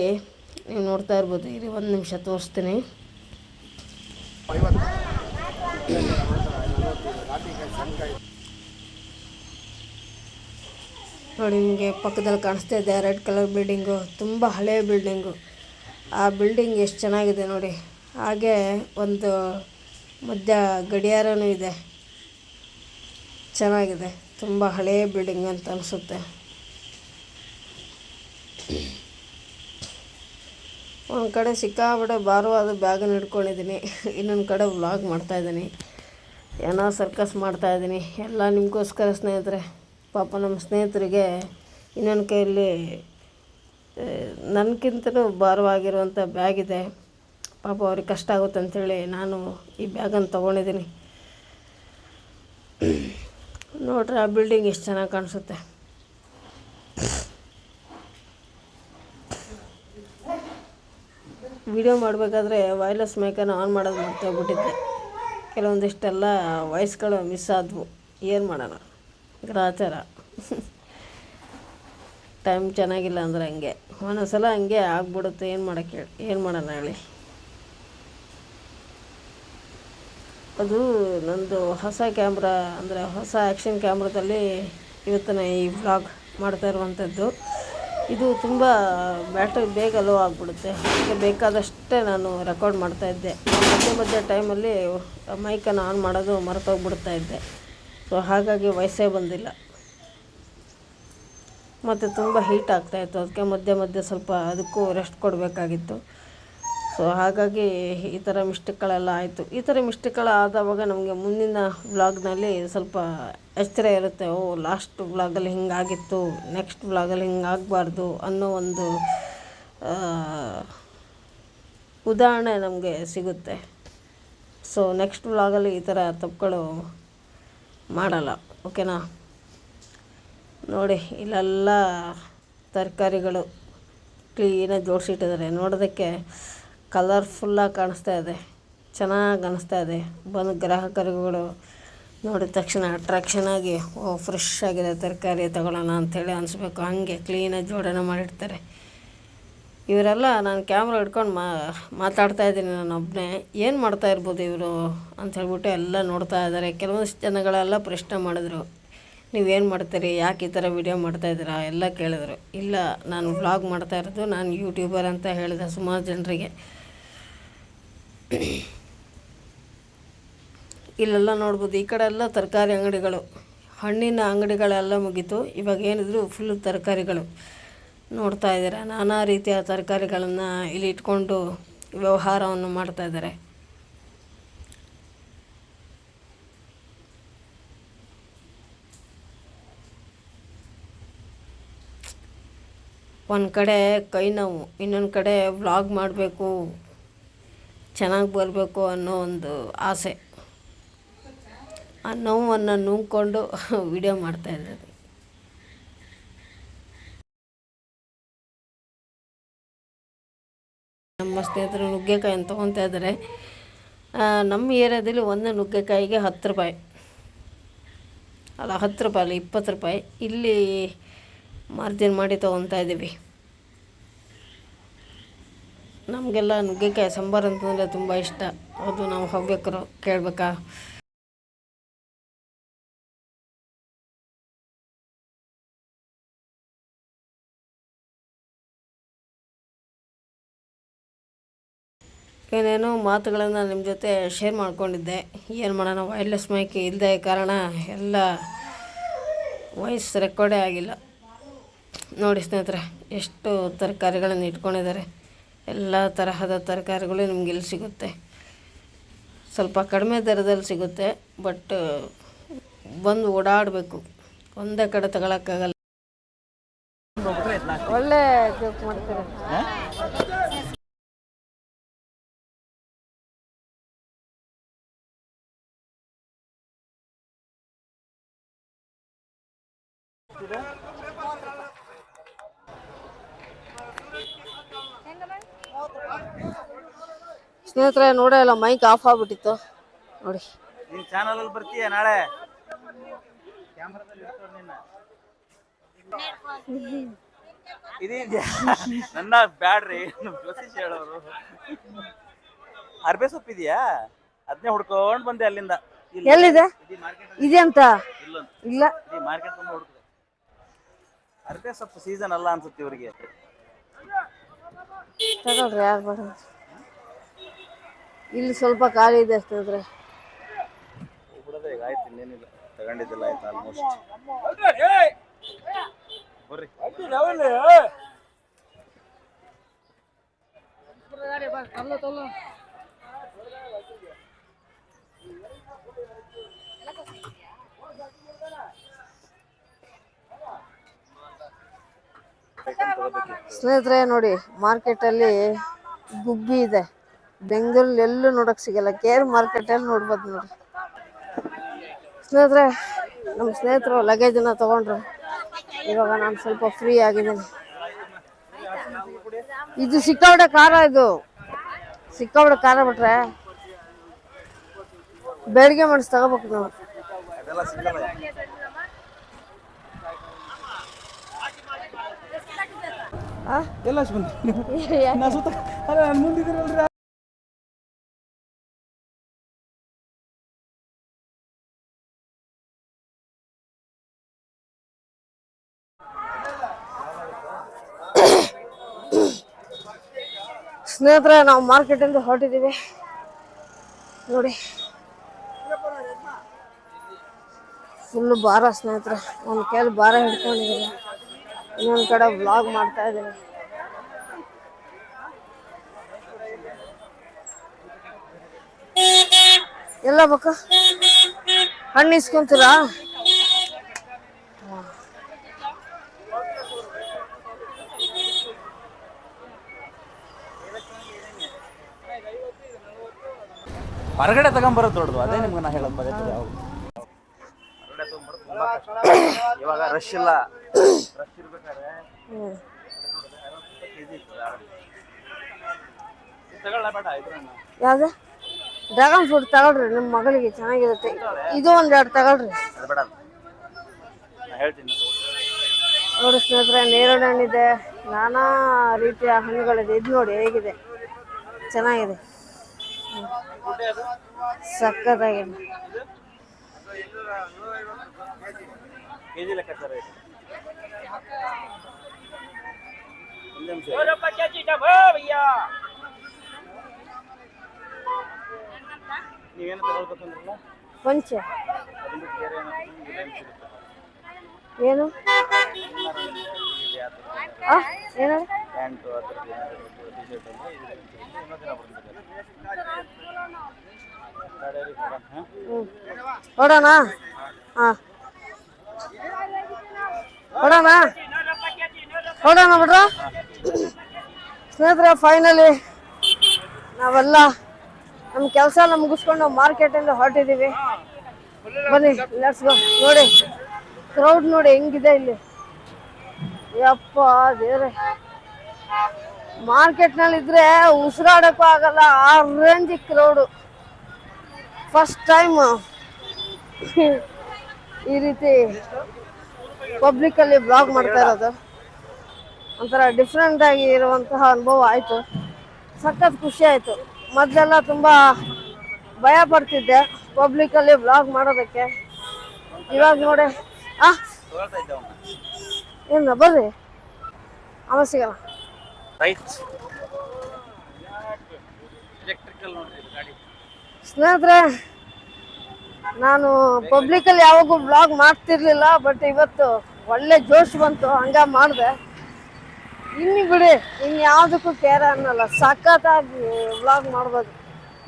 ನೀವು ನೋಡ್ತಾ ಇರ್ಬೋದು ಇಲ್ಲಿ ಒಂದು ನಿಮಿಷ ತೋರಿಸ್ತೀನಿ. ನೋಡಿ, ನಿಮಗೆ ಪಕ್ಕದಲ್ಲಿ ಕಾಣಿಸ್ತಾ ಇದೆ, ರೆಡ್ ಕಲರ್ ಬಿಲ್ಡಿಂಗು, ತುಂಬ ಹಳೆ ಬಿಲ್ಡಿಂಗು. ಆ ಬಿಲ್ಡಿಂಗ್ ಎಷ್ಟು ಚೆನ್ನಾಗಿದೆ ನೋಡಿ. ಹಾಗೆ ಒಂದು ಮಧ್ಯ ಗಡಿಯಾರನೂ ಇದೆ. ಚೆನ್ನಾಗಿದೆ, ತುಂಬ ಹಳೆಯ ಬಿಲ್ಡಿಂಗ್ ಅಂತ ಅನಿಸುತ್ತೆ. ಒಂದು ಕಡೆ ಸಿಕ್ಕಾಬಿಟ್ಟೆ ಭಾರವಾದ ಬ್ಯಾಗನ್ನು ಹಿಡ್ಕೊಂಡಿದ್ದೀನಿ. ಇನ್ನೊಂದು ಕಡೆ ವ್ಲಾಗ್ ಮಾಡ್ತಾಯಿದ್ದೀನಿ ಏನೋ ಸರ್ಕಸ್ ಮಾಡ್ತಾಯಿದ್ದೀನಿ ಎಲ್ಲ ನಿಮಗೋಸ್ಕರ ಸ್ನೇಹಿತರೆ. ಪಾಪ ನಮ್ಮ ಸ್ನೇಹಿತರಿಗೆ ಇನ್ನೊಂದು ಕೈಯಲ್ಲಿ ನನಗಿಂತಲೂ ಭಾರವಾಗಿರುವಂಥ ಬ್ಯಾಗ್ ಇದೆ. ಪಾಪ ಅವ್ರಿಗೆ ಕಷ್ಟ ಆಗುತ್ತೆ ಅಂಥೇಳಿ ನಾನು ಈ ಬ್ಯಾಗನ್ನು ತೊಗೊಂಡಿದ್ದೀನಿ. ನೋಡ್ರಿ ಆ ಬಿಲ್ಡಿಂಗ್ ಎಷ್ಟು ಚೆನ್ನಾಗಿ ಕಾಣಿಸುತ್ತೆ. ವಿಡಿಯೋ ಮಾಡಬೇಕಾದ್ರೆ ವೈರ್ಲೆಸ್ ಮೈಕನ್ನು ಆನ್ ಮಾಡೋದು ಮರ್ತೋಗ್ಬಿಟ್ಟಿದ್ದೆ ಕೆಲವೊಂದಿಷ್ಟೆಲ್ಲ ವಾಯ್ಸ್ಗಳು ಮಿಸ್ ಆದವು. ಏನು ಮಾಡೋಣ? ಗ್ರಾಚಾರ ಟೈಮ್ ಚೆನ್ನಾಗಿಲ್ಲ ಅಂದರೆ ಹಂಗೆ. ಒಂದೊಂದ್ಸಲ ಹಂಗೆ ಆಗ್ಬಿಡುತ್ತೆ. ಏನು ಮಾಡೋಕ್ಕೆ ಹೇಳಿ? ಏನು ಮಾಡೋಣ ಹೇಳಿ? ಅದು ನಂದು ಹೊಸ ಕ್ಯಾಮ್ರಾ ಅಂದರೆ ಹೊಸ ಆ್ಯಕ್ಷನ್ ಕ್ಯಾಮ್ರಾದಲ್ಲಿ ಇವತ್ತಿನ ಈ ವ್ಲಾಗ್ ಮಾಡ್ತಾ ಇರುವಂಥದ್ದು. ಇದು ತುಂಬ ಬ್ಯಾಟ್ರಿ ಬೇಗ ಲೋ ಆಗಿಬಿಡುತ್ತೆ. ಅದಕ್ಕೆ ಬೇಕಾದಷ್ಟೇ ನಾನು ರೆಕಾರ್ಡ್ ಮಾಡ್ತಾಯಿದ್ದೆ ಮಧ್ಯೆ ಮಧ್ಯೆ ಟೈಮಲ್ಲಿ ಮೈಕನ್ನು ಆನ್ ಮಾಡೋದು ಮರೆತೋಗ್ಬಿಡ್ತಾ ಇದ್ದೆ. ಸೊ ಹಾಗಾಗಿ ವಯಸ್ಸೇ ಬಂದಿಲ್ಲ. ಮತ್ತು ತುಂಬ ಹೀಟ್ ಆಗ್ತಾಯಿತ್ತು ಅದಕ್ಕೆ ಮಧ್ಯೆ ಮಧ್ಯೆ ಸ್ವಲ್ಪ ಅದಕ್ಕೂ ರೆಸ್ಟ್ ಕೊಡಬೇಕಾಗಿತ್ತು. ಸೊ ಹಾಗಾಗಿ ಈ ಥರ ಮಿಸ್ಟೇಕ್ಗಳೆಲ್ಲ ಆಯಿತು. ಈ ಥರ ಮಿಸ್ಟೇಕ್ಗಳು ಆದವಾಗ ನಮಗೆ ಮುಂದಿನ ವ್ಲಾಗ್ನಲ್ಲಿ ಸ್ವಲ್ಪ ಎಚ್ಚರ ಇರುತ್ತೆ. ಓ ಲಾಸ್ಟ್ ವ್ಲಾಗಲ್ಲಿ ಹಿಂಗಾಗಿತ್ತು ನೆಕ್ಸ್ಟ್ ವ್ಲಾಗಲ್ಲಿ ಹಿಂಗಾಗಬಾರ್ದು ಅನ್ನೋ ಒಂದು ಉದಾಹರಣೆ ನಮಗೆ ಸಿಗುತ್ತೆ. ಸೊ ನೆಕ್ಸ್ಟ್ ವ್ಲಾಗಲ್ಲಿ ಈ ಥರ ತಪ್ಪುಗಳು ಮಾಡಲ್ಲ ಓಕೆನಾ ನೋಡಿ, ಇಲ್ಲೆಲ್ಲ ತರಕಾರಿಗಳು ಕ್ಲೀನಾಗಿ ಜೋಡಿಸಿಟ್ಟಿದ್ದಾರೆ. ನೋಡೋದಕ್ಕೆ ಕಲರ್ಫುಲ್ಲಾಗಿ ಕಾಣಿಸ್ತಾ ಇದೆ. ಚೆನ್ನಾಗಿ ಅನ್ನಿಸ್ತಾ ಇದೆ. ಬಂದು ಗ್ರಾಹಕರುಗಳು ನೋಡಿದ ತಕ್ಷಣ ಅಟ್ರಾಕ್ಷನ್ ಆಗಿ, ಓ ಫ್ರೆಶ್ ಆಗಿದೆ ತರಕಾರಿ ತಗೊಳ್ಳೋಣ ಅಂಥೇಳಿ ಅನಿಸ್ಬೇಕು. ಹಾಗೆ ಕ್ಲೀನಾಗಿ ಜೋಡಣೆ ಮಾಡಿರ್ತಾರೆ ಇವರೆಲ್ಲ ನಾನು ಕ್ಯಾಮ್ರಾ ಹಿಡ್ಕೊಂಡು ಮಾತಾಡ್ತಾ ಇದ್ದೀನಿ ನಾನು ಒಬ್ಬನೇ ಏನು ಮಾಡ್ತಾ ಇರ್ಬೋದು ಇವರು ಅಂತ ಹೇಳ್ಬಿಟ್ಟು ಎಲ್ಲ ನೋಡ್ತಾ ಇದ್ದಾರೆ. ಕೆಲವೊಂದಿಷ್ಟು ಜನಗಳೆಲ್ಲ ಪ್ರಶ್ನೆ ಮಾಡಿದ್ರು. ನೀವೇನು ಮಾಡ್ತೀರಿ? ಯಾಕೆ ಈ ಥರ ವಿಡಿಯೋ ಮಾಡ್ತಾಯಿದ್ದೀರಾ ಎಲ್ಲ ಕೇಳಿದ್ರು. ಇಲ್ಲ, ನಾನು ವ್ಲಾಗ್ ಮಾಡ್ತಾ ಇರೋದು ನಾನು ಯೂಟ್ಯೂಬರ್ ಅಂತ ಹೇಳಿದೆ ಸುಮಾರು ಜನರಿಗೆ. ಇಲ್ಲೆಲ್ಲ ನೋಡ್ಬೋದು, ಈ ಕಡೆ ಎಲ್ಲ ತರಕಾರಿ ಅಂಗಡಿಗಳು. ಹಣ್ಣಿನ ಅಂಗಡಿಗಳೆಲ್ಲ ಮುಗೀತು. ಇವಾಗ ಏನಿದ್ರು ಫುಲ್ ತರಕಾರಿಗಳು. ನೋಡ್ತಾ ಇದ್ದೀರಾ. ನಾನಾ ರೀತಿಯ ತರಕಾರಿಗಳನ್ನು ಇಲ್ಲಿ ಇಟ್ಕೊಂಡು ವ್ಯವಹಾರವನ್ನು ಮಾಡ್ತಾ ಇದ್ದಾರೆ. ಒಂದು ಕಡೆ ಕೈ ನೋವು, ಇನ್ನೊಂದು ಕಡೆ ವ್ಲಾಗ್ ಮಾಡಬೇಕು, ಚೆನ್ನಾಗಿ ಬರಬೇಕು ಅನ್ನೋ ಒಂದು ಆಸೆ. ಆ ನೋವನ್ನು ನುಂಗ್ಕೊಂಡು ವಿಡಿಯೋ ಮಾಡ್ತಾಯಿದ್ದಾರೆ ನಮ್ಮ ಸ್ನೇಹಿತರು ಅಂತ ತೊಗೊತಾ ಇದ್ದಾರೆ. ನಮ್ಮ ಏರಿಯಾದಲ್ಲಿ ಒಂದು ನುಗ್ಗೆಕಾಯಿಗೆ ಹತ್ತು ರೂಪಾಯಿ. ಅಲ್ಲ, ಹತ್ತು ರೂಪಾಯಿ ಅಲ್ಲ, ಇಪ್ಪತ್ತು ರೂಪಾಯಿ. ಇಲ್ಲಿ ಮಾರ್ಜಿನ್ ಮಾಡಿ ತೊಗೊತಾ ಇದ್ದೀವಿ. ನಮಗೆಲ್ಲ ನುಗ್ಗೆಕಾಯಿ, ಸಾಂಬಾರು ಅಂತಂದರೆ ತುಂಬ ಇಷ್ಟ. ಅದು ನಾವು ಹವ್ಯಕರು ಕೇಳಬೇಕಾ? ಏನೇನೋ ಮಾತುಗಳನ್ನು ನಿಮ್ಮ ಜೊತೆ ಶೇರ್ ಮಾಡಿಕೊಂಡಿದ್ದೆ. ಏನು ಮಾಡೋಣ ವೈರ್ಲೆಸ್ ಮೈಕ್ ಇಲ್ಲದೆ ಕಾರಣ ಎಲ್ಲ ವಾಯ್ಸ್ ರೆಕಾರ್ಡೇ ಆಗಿಲ್ಲ. ನೋಡಿ ಸ್ನೇಹಿತರೆ ಎಷ್ಟು ತರಕಾರಿಗಳನ್ನು ಇಟ್ಕೊಂಡಿದ್ದಾರೆ. ಎಲ್ಲ ತರಹದ ತರಕಾರಿಗಳು ನಿಮ್ಗೆ ಇಲ್ಲಿ ಸಿಗುತ್ತೆ. ಸ್ವಲ್ಪ ಕಡಿಮೆ ದರದಲ್ಲಿ ಸಿಗುತ್ತೆ ಬಟ್ ಬಂದು ಓಡಾಡಬೇಕು. ಒಂದೇ ಕಡೆ ತಗೊಳಕ್ಕಾಗಲ್ಲ. ಒಳ್ಳೆ ಮಾಡ್ತಾರೆ? ಸ್ನೇಹಿತರೆ ನೋಡೇ ಇಲ್ಲ ಮೈಕ್ ಆಫ್ ಆಗ್ಬಿಟ್ಟಿತ್ತು. ನೋಡಿ. ನೀನ್ ಚಾನಲ್ ಅಲ್ಲಿ ಬರ್ತೀಯ ನಾಳೆ? ಕ್ಯಾಮ್ರಾದಲ್ಲಿ ನಿನ್ನ ಇದೀಗ ನನ್ನ ಬ್ಯಾಡ್ರಿ ಹೇಳೋರು. ಅರ್ಬೆ ಸೊಪ್ಪು ಇದೆಯಾ? ಅದನ್ನೇ ಹುಡ್ಕೊಂಡ್ ಬಂದೆ ಅಲ್ಲಿಂದ. ಇಲ್ಲಿ. ಎಲ್ಲಿದೆ? ಇಡೀ ಮಾರ್ಕೆಟ್ ಇದೆ ಅಂತ ಇಲ್ಲೊಂದು ಇಲ್ಲ. ಇಡೀ ಮಾರ್ಕೆಟ್ ಬಂದು ಹುಡುಕ್ದೆ. ಅರ್ಬೆ ಸೊಪ್ಪು ಸೀಸನ್ ಅಲ್ಲ ಅನ್ಸುತ್ತೆ ಇವರಿಗೆ. ತಗೊಳ್ರಿ ಯಾರು ಬೇಡ ಇಲ್ಲಿ ಸ್ವಲ್ಪ ಖಾಲಿ ಇದೆ ಸ್ನೇಹಿತರೆ ಬಿಡೋದೇ ಈಗ ಆಯ್ತು ಇನ್ನೇನಿಲ್ಲ. ತಗೊಂಡಿದ್ದಿಲ್ಲ ಆಯ್ತು ಆಲ್ಮೋಸ್ಟ್ ಬರ್ರಿ. ಸ್ನೇಹಿತರೆ ನೋಡಿ ಮಾರ್ಕೆಟಲ್ಲಿ ಗುಬ್ಬಿ ಇದೆ. ಬೆಂಗಳೂರಲ್ಲಿ ಎಲ್ಲೂ ನೋಡಕ್ ಸಿಗಲ್ಲ. ಕೇರ್ ಮಾರ್ಕೆಟಲ್ಲಿ ನೋಡ್ಬೋದು ನೋಡಿ ಸ್ನೇಹಿತರೆ ನಮ್ಮ ಸ್ನೇಹಿತರು ಲಗೇಜನ್ನ ತಗೊಂಡ್ರು. ಇವಾಗ ನಾನು ಸ್ವಲ್ಪ ಫ್ರೀ ಆಗಿದ್ದೀನಿ. ಇದು ಸಿಕ್ಕಾಬಿಟ್ಟೆ ಖಾರ ಇದು. ಸಿಕ್ಕಾಬಿಟ್ಟೆ ಖಾರ ಬಿಟ್ರೆ ಬೆಳಿಗ್ಗೆ ಮಾಡಿಸ್ ತಗೋಬೇಕು ನಾವು? ಎಲ್ಲ ಬಂದ್ರಿ ನಾ ಸುತ್ತ ಅಲ್ಲ ನಾನು ಮುಂದಿದ್ದೀರಲ್ರಿ ಸ್ನೇಹಿತರೆ, ನಾವು ಮಾರ್ಕೆಟಿಂದ ಹೊರಟಿದ್ದೀವಿ. ನೋಡಿ. ಫುಲ್ಲು ಭಾರ ಸ್ನೇಹಿತರೆ, ಒಂದು ಕೈಲಿ ಭಾರ ಹಿಡ್ಕೊಂಡಿದ್ದೀನಿ. ಇನ್ನೊಂದು ಕಡೆ ವ್ಲಾಗ್ ಮಾಡ್ತಾ ಇದ್ದೀನಿ. ಎಲ್ಲ ಬಕ್ಕ? ಹಣ್ಣು ಇಸ್ಕೊಂತೀರಾ? ಹೊರಗಡೆ ತಗೊಂಬರೋದು ದೊಡ್ಡದು. ಅದೇ ನಿಮ್ಗೆ ನಾ ಹೇಳೋದು ಪದೇ ಯಾವಾಗ ಹೊರಗಡೆ ತುಂಬಾ ಕಷ್ಟ. ಇವಾಗ ರಶ್ ಇಲ್ಲ. ರಶ್ ಇರ್ಬೇಕಾದ್ರೆ ಯಾವ್ದು? ಡ್ರ್ಯಾಗನ್ ಫ್ರೂಟ್ ತಗೊಳ್ರಿ ನಿಮ್ಮ ಮಗಳಿಗೆ ಚೆನ್ನಾಗಿರುತ್ತೆ. ಇದು ಒಂದು ಎರಡು ತಗೊಳ್ರಿ. ನೋಡಿ ಸ್ನೇಹಿತರೆ ನೇರಳೆ ಹಣ್ಣಿದೆ. ನಾನಾ ರೀತಿಯ ಹಣ್ಣುಗಳಿದೆ. ಇದು ನೋಡಿ ಹೇಗಿದೆ? ಚೆನ್ನಾಗಿದೆ. ಕೆಜಿ ಲೆಕ್ಕಾಚಾರ ಇದೆ? ನಿಮಿಷ. ನೀವೇನು ತಗೊಳ್ಬೇಕಂದ್ರಲ್ಲ ಕೊಂಚೆ ಏನೋ? ಆ ಥರದ್ದು ಏನಾದ್ರು ಕೊಡೋಣ, ಹಾ? ಹೊಡೋಣ ಹೊಡೋಣ ಬಿಡ್ರ. ಸ್ನೇಹಿತರೆ ಫೈನಲಿ ನಾವೆಲ್ಲ ನಮ್ಮ ಕೆಲಸ ಎಲ್ಲ ಮುಗಿಸ್ಕೊಂಡು ಮಾರ್ಕೆಟಿಂದ ಹೊರಟಿದ್ದೀವಿ ಬನ್ನಿ ಲೆಟ್ಸ್ ಗೋ ನೋಡಿ ಕ್ರೌಡ್ ನೋಡಿ ಹೆಂಗಿದೆ ಇಲ್ಲಿ. ಯಪ್ಪ, ದೇವ್ರೆ. ಮಾರ್ಕೆಟ್ನಲ್ಲಿ ಇದ್ರೆ ಉಸಿರಾಡಕ್ಕೂ ಆಗಲ್ಲ ಆ ರೇಂಜ್ ಕ್ರೌಡು ಫಸ್ಟ್ ಟೈಮ್ ಈ ರೀತಿ ಪಬ್ಲಿಕ್ಕಲ್ಲಿ ಬ್ಲಾಗ್ ಮಾಡ್ತಾ ಇರೋದು. ಒಂಥರ ಡಿಫ್ರೆಂಟ್ ಆಗಿ ಇರುವಂತಹ ಅನುಭವ ಆಯಿತು. ಸಖತ್ ಖುಷಿ ಆಯಿತು. ಮೊದಲೆಲ್ಲ ತುಂಬ ಭಯ ಪಡ್ತಿದ್ದೆ ಪಬ್ಲಿಕ್ಕಲ್ಲಿ ಬ್ಲಾಗ್ ಮಾಡೋದಕ್ಕೆ. ಇವಾಗ ನೋಡಿ. ಆ? ಏನು ಬರ್ರಿ. ಅವ ರೈಟ್ ಎಲೆಕ್ಟ್ರಿಕಲ್ ನೋಡ್ರಿ ಗಾಡಿ ಸ್ನೇಹಿತರೆ ನಾನು ಪಬ್ಲಿಕಲ್ಲಿ ಯಾವಾಗೂ ಬ್ಲಾಗ್ ಮಾಡ್ತಿರ್ಲಿಲ್ಲ ಬಟ್ ಇವತ್ತು ಒಳ್ಳೆ ಜೋಶ್ ಬಂತು ಹಂಗ ಮಾಡಿದೆ. ಇನ್ನು ಬಿಡಿ ಇನ್ಯಾವುದಕ್ಕೂ ಕೇರ ಅನ್ನಲ್ಲ. ಸಖತ್ತಾಗಿ ವ್ಲಾಗ್ ಮಾಡ್ಬೋದು.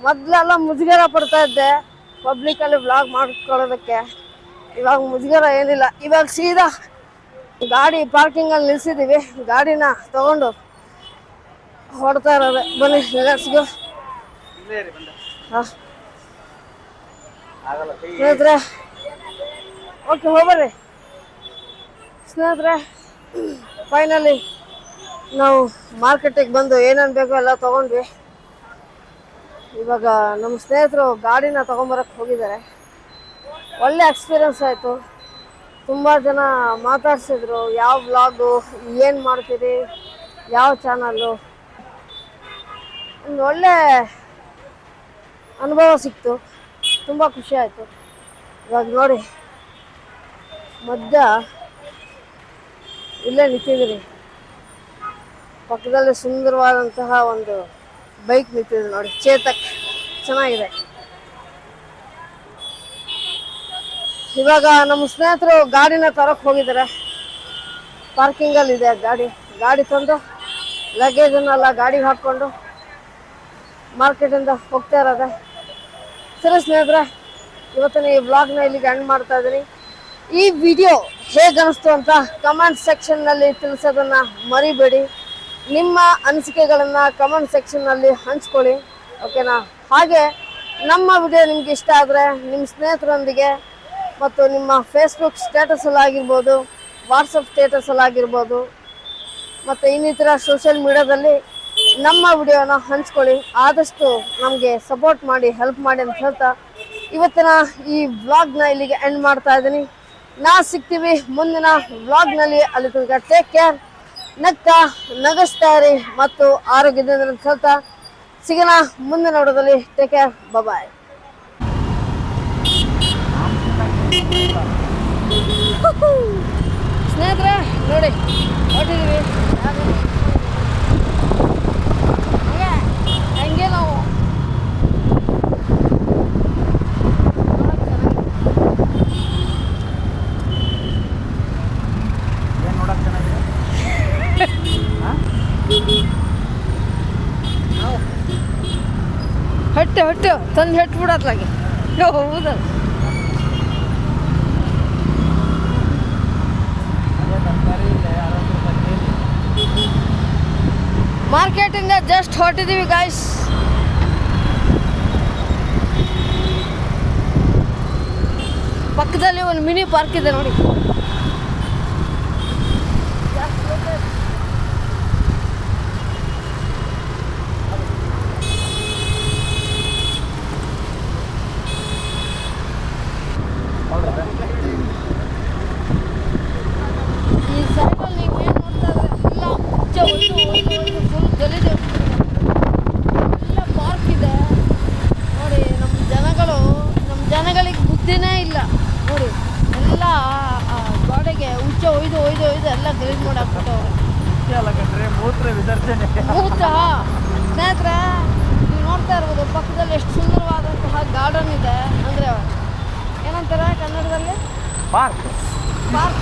ಮೊದಲೆಲ್ಲ ಮುಜುಗರ ಪಡ್ತಾ ಇದ್ದೆ ಪಬ್ಲಿಕಲ್ಲಿ ವ್ಲಾಗ್ ಮಾಡ್ಕೊಳ್ಳೋದಕ್ಕೆ. ಇವಾಗ ಮುಜುಗರ ಏನಿಲ್ಲ. ಇವಾಗ ಸೀದಾ ಗಾಡಿ ಪಾರ್ಕಿಂಗಲ್ಲಿ ನಿಲ್ಸಿದೀವಿ. ಗಾಡಿನ ತಗೊಂಡು ಹೊಡ್ತಾ ಇರೋದೆ. ಬನ್ನಿ ಕೈ ಸ್ನೇಹಿತರೆ, ಓಕೆ, ಹೋಗ್ಬರ್ರಿ. ಸ್ನೇಹಿತರೆ ಫೈನಲಿ ನಾವು ಮಾರ್ಕೆಟಿಗೆ ಬಂದು ಏನೇನು ಬೇಕೋ ಎಲ್ಲ ತೊಗೊಂಡ್ವಿ. ಇವಾಗ ನಮ್ಮ ಸ್ನೇಹಿತರು ಗಾಡಿನ ತೊಗೊಂಬರಕ್ಕೆ ಹೋಗಿದ್ದಾರೆ. ಒಳ್ಳೆ ಎಕ್ಸ್ಪೀರಿಯನ್ಸ್ ಆಯಿತು. ತುಂಬ ಜನ ಮಾತಾಡ್ಸಿದ್ರು, ಯಾವ ಬ್ಲಾಗು ಏನು ಮಾಡ್ತೀರಿ, ಯಾವ ಚಾನಲ್ಲು ಒಂದು ಒಳ್ಳೆ ಅನುಭವ ಸಿಕ್ತು. ತುಂಬ ಖುಷಿ ಆಯಿತು. ಇವಾಗ ನೋಡಿ, ಮಧ್ಯ ಇಲ್ಲೇ ನಿಂತಿದ್ದೀನಿ. ಪಕ್ಕದಲ್ಲಿ ಸುಂದರವಾದಂತಹ ಒಂದು ಬೈಕ್ ನಿಂತಿದೆ ನೋಡಿ. ಚೇತಕ್, ಚೆನ್ನಾಗಿದೆ. ಇವಾಗ ನಮ್ಮ ಸ್ನೇಹಿತರು ಗಾಡಿನ ತರಕ್ಕೆ ಹೋಗಿದ್ದಾರೆ ಪಾರ್ಕಿಂಗಲ್ಲಿ ಇದೆ ಗಾಡಿ. ಗಾಡಿ ತಂದು ಲಗೇಜನ್ನೆಲ್ಲ ಗಾಡಿಗೆ ಹಾಕ್ಕೊಂಡು ಮಾರ್ಕೆಟಿಂದ ಹೋಗ್ತಾ ಇರೋದೆ. ಸರಿ ಸ್ನೇಹಿತರೆ ಇವತ್ತಿನ ಈ ವ್ಲಾಗ್ನ ಇಲ್ಲಿಗೆ ಎಂಡ್ ಮಾಡ್ತಾ ಇದ್ದೀನಿ. ಈ ವಿಡಿಯೋ ಹೇಗೆ ಅನಿಸ್ತು ಅಂತ ಕಮೆಂಟ್ ಸೆಕ್ಷನ್ನಲ್ಲಿ ತಿಳಿಸೋದನ್ನ ಮರಿಬೇಡಿ. ನಿಮ್ಮ ಅನಿಸಿಕೆಗಳನ್ನು ಕಮೆಂಟ್ ಸೆಕ್ಷನ್ನಲ್ಲಿ ಹಂಚ್ಕೊಳ್ಳಿ. ಓಕೆನಾ ಹಾಗೆ ನಮ್ಮ ವಿಡಿಯೋ ನಿಮ್ಗೆ ಇಷ್ಟ ಆದರೆ ನಿಮ್ಮ ಸ್ನೇಹಿತರೊಂದಿಗೆ ಮತ್ತು ನಿಮ್ಮ ಫೇಸ್ಬುಕ್ ಸ್ಟೇಟಸಲ್ಲಾಗಿರ್ಬೋದು ವಾಟ್ಸಪ್ ಸ್ಟೇಟಸಲ್ಲಾಗಿರ್ಬೋದು ಮತ್ತು ಇನ್ನಿತರ ಸೋಷಿಯಲ್ ಮೀಡಿಯಾದಲ್ಲಿ ನಮ್ಮ ವಿಡಿಯೋನ ಹಂಚ್ಕೊಳ್ಳಿ. ಆದಷ್ಟು ನಮಗೆ ಸಪೋರ್ಟ್ ಮಾಡಿ ಹೆಲ್ಪ್ ಮಾಡಿ ಅಂತ ಹೇಳ್ತಾ ಇವತ್ತಿನ ಈ ವ್ಲಾಗ್ನ ಇಲ್ಲಿಗೆ ಎಂಡ್ ಮಾಡ್ತಾ ಇದ್ದೀನಿ. ನಾ ಸಿಗ್ತೀವಿ ಮುಂದಿನ ವ್ಲಾಗ್ನಲ್ಲಿ ಅಲ್ಲಿ ತನಕ ಟೇಕ್ ಕೇರ್ ನಗ್ತಾ ನಗಿಸ್ತಾ ಇರಿ ಮತ್ತು ಆರೋಗ್ಯದಿಂದ ಅಂತ ಹೇಳ್ತಾ, ಸಿಗೋಣ ಮುಂದಿನ ನೋಡೋದಲ್ಲಿ. ಟೇಕ್ ಕೇರ್ ಬಾಯ್ ಸ್ನೇಹಿತರೆ ನೋಡಿ ಹೊಟ್ಟಿದ್ದೀವಿ ಹಂಗೆ ನಾವು. ಹೊಟ್ಟೆ ಹೊಟ್ಟೆ ತಂದು ಹೆಟ್ಟು ಬಿಡತ್ಲಾಗೆ ಹೌದಲ್ಲ ಅದೇ ತರಕಾರಿ ಇದೆ ಅರವತ್ತು ರೂಪಾಯಿ ಕೆಜಿ ಮಾರ್ಕೆಟಿಂದ ಜಸ್ಟ್ ಹೊರಟಿದ್ದೀವಿ ಗಾಯ್ಸ್ ಪಕ್ಕದಲ್ಲಿ ಒಂದು ಮಿನಿ ಪಾರ್ಕ್ ಇದೆ ನೋಡಿ ಈ ಸೈಡಲ್ಲಿ ನೀವು ಏನು ನೋಡ್ತಾ ಇದ್ರೆ ಎಲ್ಲ ಹುಚ್ಚ ಒಯ್ದು ಒಯ್ದು ಒಯ್ದು ಫುಲ್ ಗಲೀಜು ಎಲ್ಲ ಪಾರ್ಕ್ ಇದೆ ನೋಡಿ ನಮ್ಮ ಜನಗಳು ನಮ್ಮ ಜನಗಳಿಗೆ ಬುದ್ಧಿನೇ ಇಲ್ಲ ನೋಡಿ ಎಲ್ಲ ಆ ಗೋಡೆಗೆ ಹುಚ್ಚ ಒಯ್ದು ಒಯ್ದು ಒಯ್ದು ಎಲ್ಲ ಗಲೀಜು ಮಾಡಿ ಹಾಕ್ಬಿಟ್ಟವ್ರೆ ಅಲ್ಲ ಕಣ್ರಿ ಮೂತ್ರ ವಿಸರ್ಜನೆ ಮೂತ ಸ್ನೇಹಿತರೆ ನೀವು ನೋಡ್ತಾ ಇರ್ಬೋದು ಪಕ್ಕದಲ್ಲಿ ಎಷ್ಟು ಸುಂದರವಾದಂತಹ ಗಾರ್ಡನ್ ಇದೆ ಅಂದರೆ ಏನಂತಾರೆ ಕನ್ನಡದಲ್ಲಿ ಪಾರ್ಕ್ ಪಾರ್ಕ್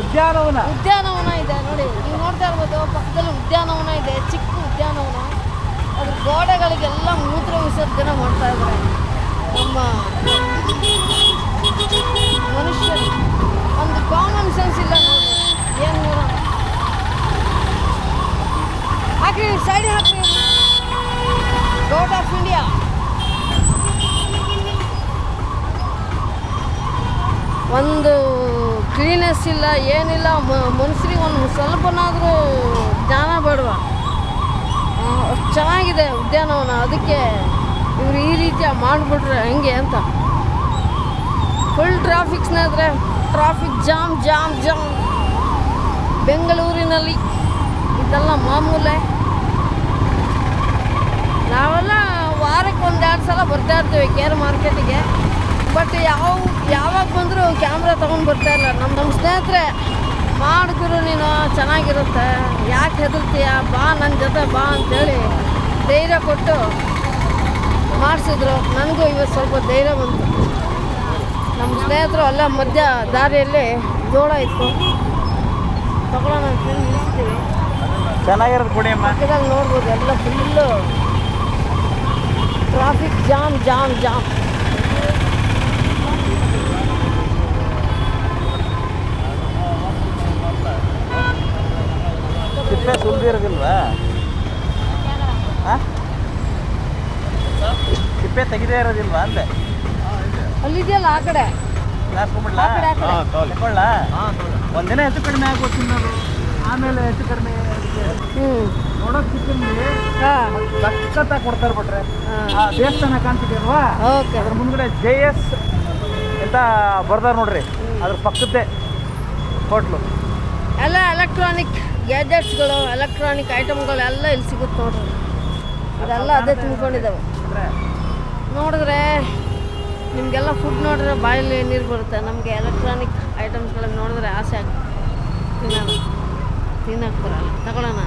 ಉದ್ಯಾನವನ ಉದ್ಯಾನವನ ಇದೆ ನೋಡಿ ನೀವು ನೋಡ್ತಾ ಇರ್ಬೋದು ಪಕ್ಕದಲ್ಲಿ ಉದ್ಯಾನವನ ಇದೆ ಚಿಕ್ಕ ಉದ್ಯಾನವನ ಅದ್ರ ಗೋಡೆಗಳಿಗೆಲ್ಲ ಮೂತ್ರ ವಿಸರ್ಜನೆ ಮಾಡ್ತಾ ಇದ್ದಾರೆ ನಮ್ಮ ಮನುಷ್ಯರು ಒಂದು ಕಾಮನ್ ಸೆನ್ಸ್ ಇಲ್ಲ ನೋಡಿ ಏನು ನೋಡೋಣ ಹಾಕಿ ಸೈಡ್ ಹಾಕಿ ರೋಡ್ ಆಫ್ ಇಂಡಿಯಾ ಒಂದು ಇಲ್ಲ ಏನಿಲ್ಲ ಮನುಷ್ಯರಿಗೆ ಒಂದು ಸ್ವಲ್ಪನಾದರೂ ಜ್ಞಾನ ಬೇಡವಾ. ಅಷ್ಟು ಚೆನ್ನಾಗಿದೆ ಉದ್ಯಾನವನ, ಅದಕ್ಕೆ ಇವರು ಈ ರೀತಿಯ ಮಾಡಿಬಿಟ್ರೆ ಹೆಂಗೆ ಅಂತ. ಫುಲ್ ಟ್ರಾಫಿಕ್ ಸ್ನೇಹಿತರೆ ಟ್ರಾಫಿಕ್ ಜಾಮ್ ಜಾಮ್ ಜಾಮ್ ಬೆಂಗಳೂರಿನಲ್ಲಿ ಇದೆಲ್ಲ ಮಾಮೂಲೆ. ನಾವೆಲ್ಲ ವಾರಕ್ಕೆ ಒಂದೆರಡು ಸಲ ಬರ್ತಾ ಇರ್ತೀವಿ ಕೇರ್ ಮಾರ್ಕೆಟಿಗೆ ಬಟ್ ಯಾವ ಯಾವಾಗ ಬಂದರೂ ಕ್ಯಾಮ್ರಾ ತೊಗೊಂಡು ಬರ್ತಾ ಇಲ್ಲ. ನಮ್ಮ ನಮ್ಮ ಸ್ನೇಹಿತರೆ ಮಾಡಿದ್ರು ನೀನು ಚೆನ್ನಾಗಿರುತ್ತೆ. ಯಾಕೆ ಹೆದರ್ತೀಯ? ಬಾ ನನ್ನ ಜೊತೆ ಬಾ ಅಂತೇಳಿ ಧೈರ್ಯ ಕೊಟ್ಟು ಮಾಡಿಸಿದ್ರು. ನನಗೂ ಇವತ್ತು ಸ್ವಲ್ಪ ಧೈರ್ಯ ಬಂತು. ನಮ್ಮ ಸ್ನೇಹಿತರು ಅಲ್ಲ ಮಧ್ಯ ದಾರಿಯಲ್ಲಿ ಜೋಳ ಇತ್ತು. ತಗೊಳ್ಳೋಣ ನಿಲ್ಲಿಸ್ತೀವಿ. ಚೆನ್ನಾಗಿರೋದು ಕೊಡಿ ಪಕ್ಕದಾಗ ನೋಡ್ಬೋದು ಎಲ್ಲ full traffic jam jam jam ಸಿಪ್ಪೆ ಸುಲ್ದಿರೋದಿಲ್ವಾ ಹಾಂ ಸಿಪ್ಪೆ ತೆಗಿದೇ ಇರೋದಿಲ್ವಾ ಅಂದೆ. ಅಲ್ಲಿದೆಯಲ್ಲ ಆ ಕಡೆ? ಹಾಕೊಂಬಿಡ್ಲಾ ಆ ಕಡೆ, ಆ ಕಡೆ. ತಗೊಳ್ಳ. ಒಂದಿನ ಹೆಚ್ಚು ಕಡಿಮೆ ಆಗ್ಬೋದು ತಿನ್ನೋದು. ಆಮೇಲೆ ಹೆಚ್ಚು ಕಡಿಮೆ ಹ್ಞೂ ನೋಡೋಕೆ ಸಿಕ್ಕಿಂದು ಹಾಂ. ಸಖತ್ತಾಗಿ ಕೊಡ್ತಾರೆ ಬಿಟ್ರೆ. ಆ ದೇವಸ್ಥಾನ ಕಾಣ್ತಿದೆಯಲ್ವಾ? ಓಕೆ. ಅದ್ರ ಮುಂದ್ಗಡೆ ಜೆ ಎಸ್ ಅಂತ ಬರ್ದಾರ ನೋಡ್ರಿ. ಅದ್ರ ಪಕ್ಕದ್ದೇ ಹೋಟ್ಲು. ಎಲ್ಲ ಎಲೆಕ್ಟ್ರಾನಿಕ್ ಗ್ಯಾಜೆಟ್ಸ್ಗಳು ಎಲೆಕ್ಟ್ರಾನಿಕ್ ಐಟಮ್ಗಳು ಎಲ್ಲ ಇಲ್ಲಿ ಸಿಗುತ್ತೆ ನೋಡ್ರಿ. ಅದೆಲ್ಲ ಅದೇ ತುಂಬ್ಕೊಂಡಿದ್ದಾವೆ ನೋಡಿದ್ರೆ ನಿಮಗೆಲ್ಲ ಫುಡ್ ನೋಡಿದ್ರೆ ಬಾಯಲ್ಲಿ ನೀರು ಬರುತ್ತೆ. ನಮಗೆ ಎಲೆಕ್ಟ್ರಾನಿಕ್ ಐಟಮ್ಸ್ಗಳನ್ನ ನೋಡಿದ್ರೆ ಆಸೆ ಆಗ್ತದೆ. ತಿನ್ನೋಣ ತಿನ್ನಕ್ಕೆ ಬರಲ್ಲ ತಗೊಳ್ಳೋಣ.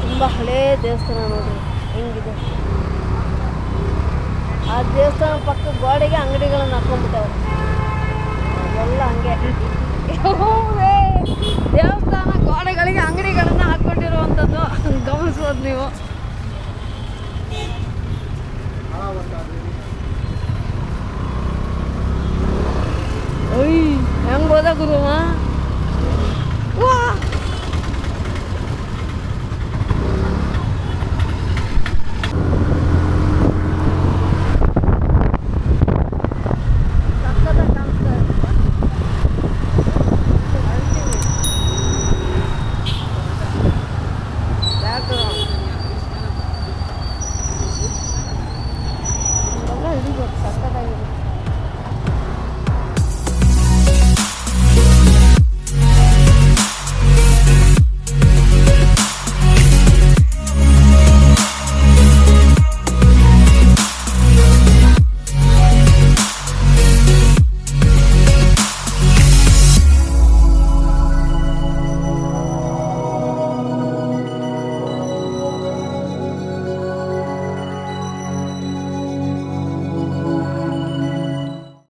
ತುಂಬ ಹಳೇ ದೇವಸ್ಥಾನ ನೋಡ್ರಿ. ಹೆಂಗಿದೆ? ಆ ದೇವಸ್ಥಾನ ಪಕ್ಕ ಗೋಡೆಗೆ ಅಂಗಡಿಗಳನ್ನು ಹಾಕೊಂಡ್ಬಿಟ್ಟವ್ರೆ. ಎಲ್ಲ ಹಂಗೆ. ದೇವಸ್ಥಾನ ಗೋಡೆಗಳಿಗೆ ಅಂಗಡಿಗಳನ್ನು ಹಾಕ್ಕೊಂಡಿರುವಂಥದ್ದು. ಗಮನಿಸ್ಬೋದು ನೀವು. ಓಯ್ ಹೆಂಗೆ ಹೋದ ಗುರುವಾ?